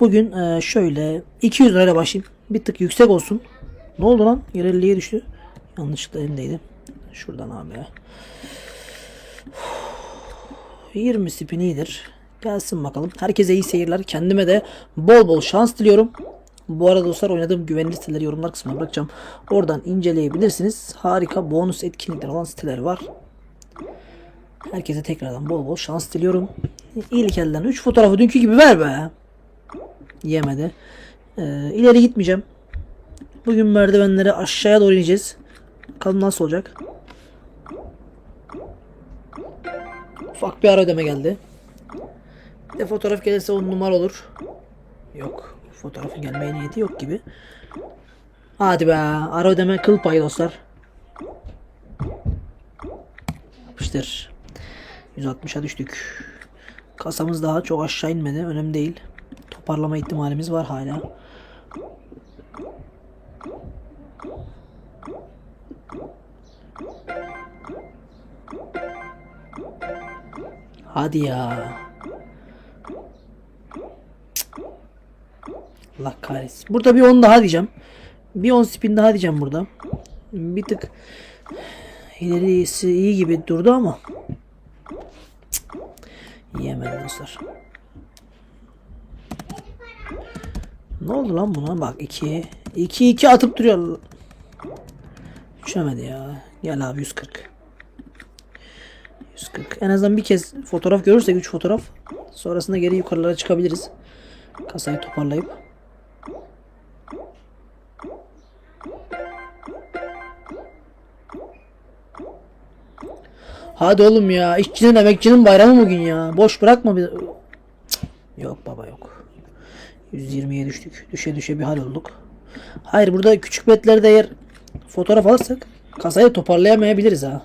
Bugün e, şöyle 200 lirayla başlayayım. Bir tık yüksek olsun. Ne oldu lan? Yer 50'ye düştü. Yanlışlıkla elimdeydi. Şuradan abi. 20 spin iyidir. Gelsin bakalım. Herkese iyi seyirler. Kendime de bol bol şans diliyorum. Bu arada dostlar oynadığım güvenilir siteleri yorumlar kısmına bırakacağım. Oradan inceleyebilirsiniz. Harika bonus etkinlikler olan siteler var. Herkese tekrardan bol bol şans diliyorum. İyilik elden 3 fotoğrafı dünkü gibi ver be. Yemedi. Ee, ileri gitmeyeceğim. Bugün merdivenleri aşağıya doğru ineceğiz. Bakalım nasıl olacak. Ufak bir ara ödeme geldi. Bir de fotoğraf gelirse on numara olur. Yok. Fotoğrafın gelmeye niyeti yok gibi. Hadi be. Ara ödeme kıl payı dostlar. Yapıştır. 160'a düştük. Kasamız daha çok aşağı inmedi. Önemli değil. Toparlama ihtimalimiz var hala. Hadi ya. Allah kahretsin. Burada bir 10 daha diyeceğim. Bir 10 spin daha diyeceğim burada. Bir tık ilerisi iyi gibi durdu ama Cık. dostlar. Ne oldu lan buna? Bak 2 2 2 atıp duruyor. Düşemedi ya. Gel abi 140. 140. En azından bir kez fotoğraf görürsek 3 fotoğraf. Sonrasında geri yukarılara çıkabiliriz. Kasayı toparlayıp. Hadi oğlum ya. İşçinin emekçinin bayramı bugün ya. Boş bırakma bir. Cık. Yok baba yok. 120'ye düştük. Düşe düşe bir hal olduk. Hayır burada küçük betlerde eğer fotoğraf alırsak kasayı toparlayamayabiliriz ha.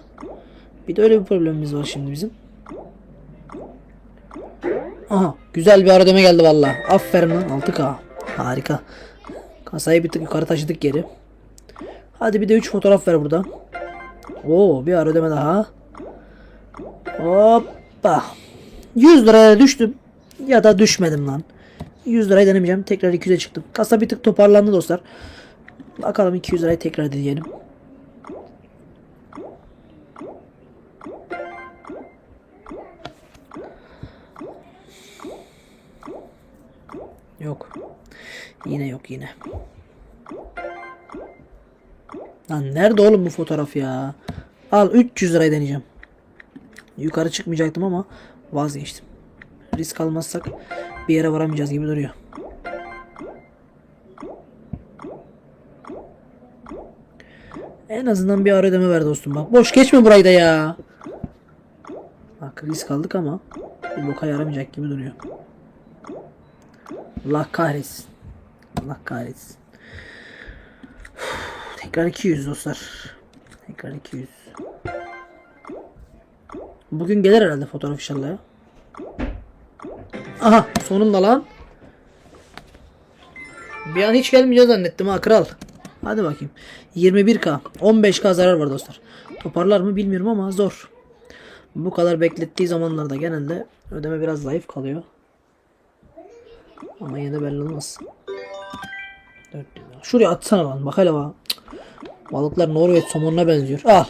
Bir de öyle bir problemimiz var şimdi bizim. Aha güzel bir ara ödeme geldi valla. Aferin lan 6K. Harika. Kasayı bir tık yukarı taşıdık geri. Hadi bir de 3 fotoğraf ver burada. Oo bir ara ödeme daha. Hoppa. 100 liraya düştüm. Ya da düşmedim lan. 100 lirayı denemeyeceğim. Tekrar 200'e çıktım. Kasa bir tık toparlandı dostlar. Bakalım 200 lirayı tekrar deneyelim. Yok. Yine yok yine. Lan nerede oğlum bu fotoğraf ya? Al 300 lirayı deneyeceğim. Yukarı çıkmayacaktım ama vazgeçtim. Risk almazsak bir yere varamayacağız gibi duruyor. En azından bir ara ödeme ver dostum bak. Boş geçme burayı da ya. Bak risk aldık ama bir boka yaramayacak gibi duruyor. Allah kahretsin. Allah kahretsin. Uf, tekrar 200 dostlar. Tekrar 200. Bugün gelir herhalde fotoğraf inşallah. Aha sonunda lan. Bir an hiç gelmeyeceğiz zannettim ha kral. Hadi bakayım. 21k. 15k zarar var dostlar. Toparlar mı bilmiyorum ama zor. Bu kadar beklettiği zamanlarda genelde ödeme biraz zayıf kalıyor. Ama yine de belli olmaz. 400 lira. Şuraya atsana lan. Bak hele bak. Balıklar Norveç somonuna benziyor. Al.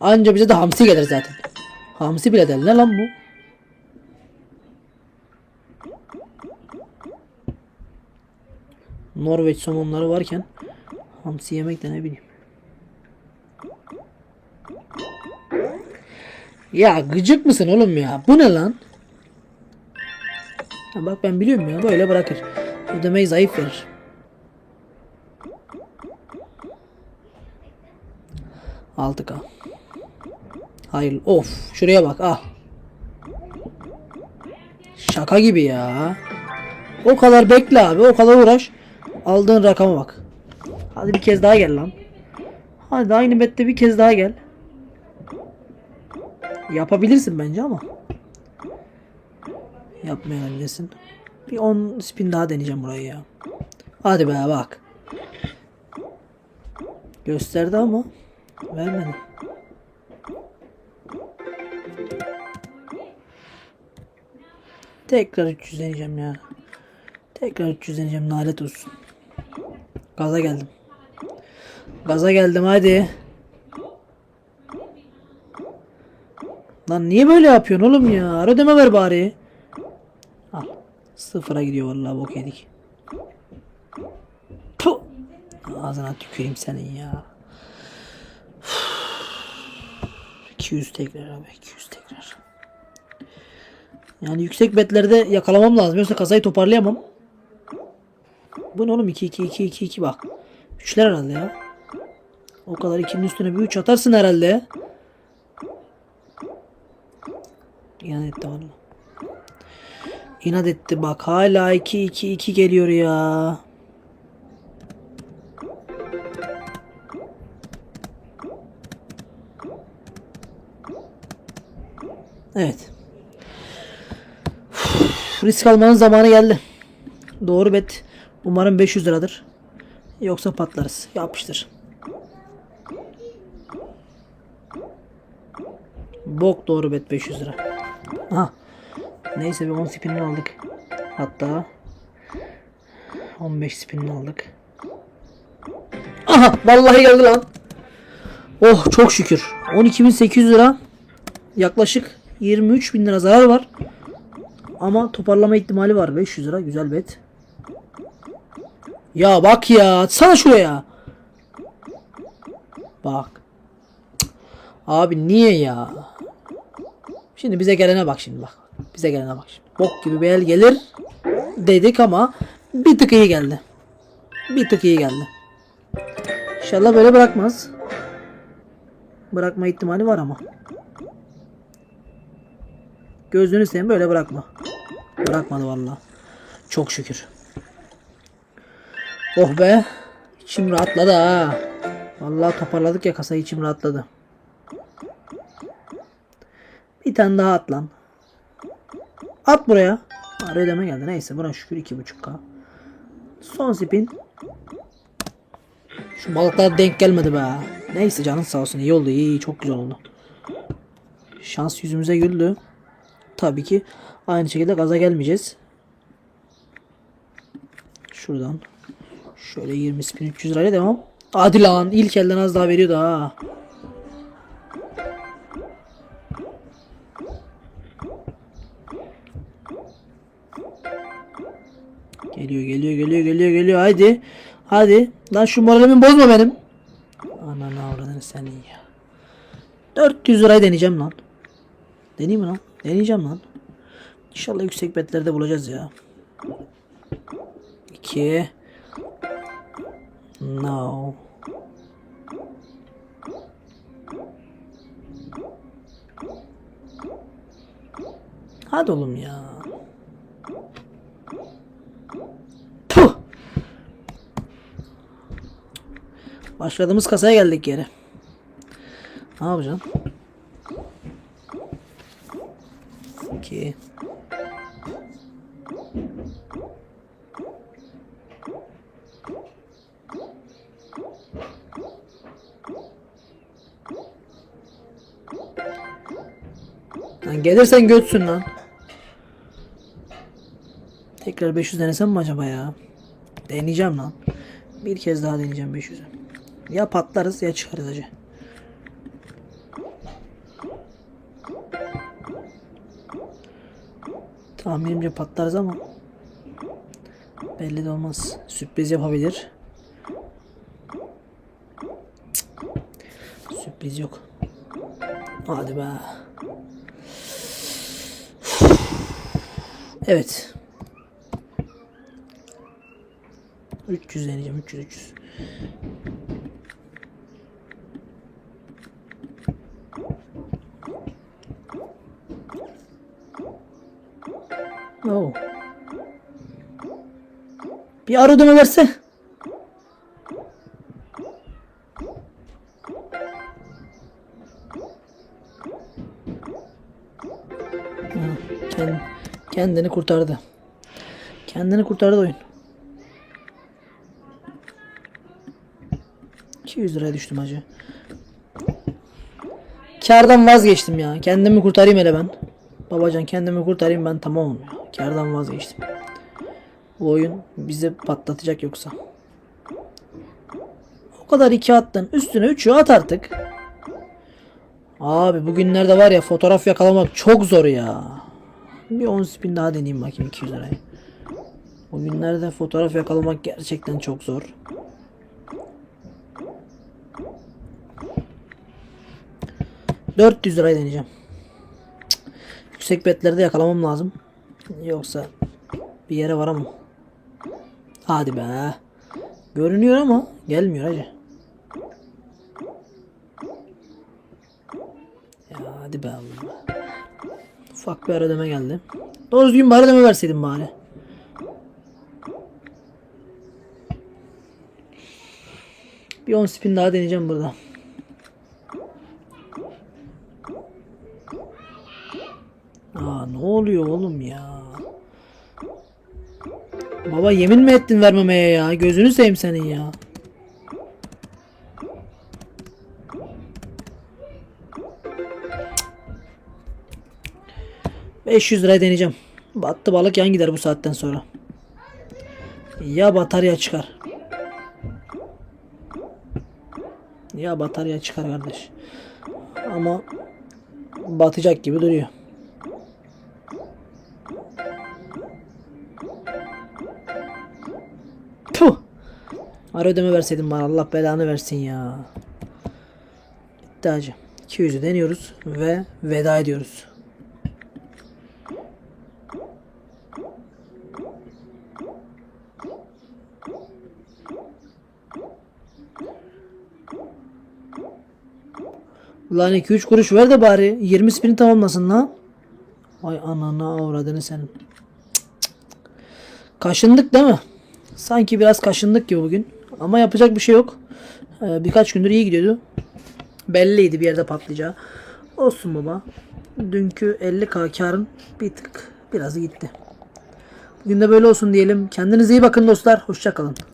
Anca bize de hamsi gelir zaten. Hamsi bile değil. Ne lan bu? Norveç somonları varken hamsi yemek de ne bileyim. Ya gıcık mısın oğlum ya? Bu ne lan? Ha bak ben biliyorum ya böyle bırakır. Ödemeyi zayıf verir. Altı k. Hayır of şuraya bak ah. Şaka gibi ya. O kadar bekle abi o kadar uğraş. Aldığın rakama bak. Hadi bir kez daha gel lan. Hadi aynı bette bir kez daha gel. Yapabilirsin bence ama. Yapmayabilirsin. Bir 10 spin daha deneyeceğim burayı ya. Hadi be bak. Gösterdi ama vermedi. Tekrar 300 deneyeceğim ya. Tekrar 300 deneyeceğim lanet olsun. Gaza geldim. Gaza geldim hadi. Lan niye böyle yapıyorsun oğlum ya? Ara ödeme ver bari. Al. Sıfıra gidiyor vallahi bok yedik. Puh. Ağzına tüküreyim senin ya. 200 tekrar abi 200 tekrar. Yani yüksek betlerde yakalamam lazım. Yoksa kasayı toparlayamam. Bu ne oğlum 2 2 2 2 2 bak. Üçler herhalde ya. O kadar ikinin üstüne bir 3 atarsın herhalde. İnat etti valla. İnat etti bak hala 2 2 2 geliyor ya. Evet. Uf, risk almanın zamanı geldi. Doğru bet. Umarım 500 liradır. Yoksa patlarız. Yapıştır. Bok doğru bet 500 lira. Aha. Neyse bir 10 spinini aldık. Hatta 15 spinini aldık. Aha vallahi geldi lan. Oh çok şükür. 12.800 lira. Yaklaşık 23 bin lira zarar var. Ama toparlama ihtimali var. 500 lira güzel bet. Ya bak ya atsana şuraya. Bak. Abi niye ya? Şimdi bize gelene bak şimdi bak. Bize gelene bak şimdi. Bok gibi bir el gelir dedik ama bir tık iyi geldi. Bir tık iyi geldi. İnşallah böyle bırakmaz. Bırakma ihtimali var ama. Gözünü seveyim böyle bırakma. Bırakmadı vallahi. Çok şükür. Oh be. İçim rahatladı ha. Vallahi toparladık ya kasayı içim rahatladı. Bir tane daha at lan. At buraya. Ara ödeme geldi. Neyse buna şükür 2.5k. Son spin. Şu balıklar denk gelmedi be. Neyse canın sağ olsun. iyi oldu. iyi iyi çok güzel oldu. Şans yüzümüze güldü. Tabii ki aynı şekilde gaza gelmeyeceğiz. Şuradan şöyle 20 spin 300 lirayla devam. Hadi lan ilk elden az daha veriyordu ha. Geliyor geliyor geliyor geliyor geliyor hadi. Hadi. Lan şu moralimi bozma benim. Ananı avradını sen iyi ya. 400 lirayı deneyeceğim lan. Deneyeyim mi lan? Deneyeceğim lan. İnşallah yüksek betlerde bulacağız ya. 2 No. Hadi oğlum ya. Puh. Başladığımız kasaya geldik geri. Ne yapacaksın? 2 Lan gelirsen götsün lan. Tekrar 500 denesem mi acaba ya? Deneyeceğim lan. Bir kez daha deneyeceğim 500'ü. Ya patlarız ya çıkarız acı. Tahminimce patlarız ama belli de olmaz. Sürpriz yapabilir. Cık. Sürpriz yok. Hadi be. Evet. 300 deneyeceğim. 300 300. Oh. Bir ara ödeme verse. Ha, kend- kendini kurtardı. Kendini kurtardı oyun. 200 liraya düştüm hacı. Kardan vazgeçtim ya. Kendimi kurtarayım hele ben. Babacan kendimi kurtarayım ben tamamım ya. Kardan vazgeçtim. Bu oyun bizi patlatacak yoksa. O kadar iki attın. Üstüne üçü at artık. Abi bugünlerde var ya fotoğraf yakalamak çok zor ya. Bir 10 spin daha deneyeyim bakayım 200 liraya. Bugünlerde fotoğraf yakalamak gerçekten çok zor. ...400 liraya deneyeceğim. Cık. Yüksek betlerde yakalamam lazım. Yoksa bir yere varamam. Hadi be. Görünüyor ama gelmiyor hacı. Ya hadi be Allah. Ufak bir ara ödeme geldi. Doğru düzgün bir ara ödeme verseydin bari. Bir 10 spin daha deneyeceğim burada. Aa ne oluyor oğlum ya? Baba yemin mi ettin vermemeye ya? Gözünü seveyim senin ya. 500 liraya deneyeceğim. Battı balık yan gider bu saatten sonra. Ya batar ya çıkar. Ya batar ya çıkar kardeş. Ama batacak gibi duruyor. Puh. Ara ödeme verseydin bana Allah belanı versin ya. Gitti hacı. 200'ü deniyoruz ve veda ediyoruz. Lan 2-3 kuruş ver de bari 20 spini tamamlasın lan. Vay anana avradını senin. Cık cık. Kaşındık değil mi? Sanki biraz kaşındık gibi bugün. Ama yapacak bir şey yok. Ee, birkaç gündür iyi gidiyordu. Belliydi bir yerde patlayacağı. Olsun baba. Dünkü 50k karın bir tık biraz gitti. Bugün de böyle olsun diyelim. Kendinize iyi bakın dostlar. Hoşçakalın.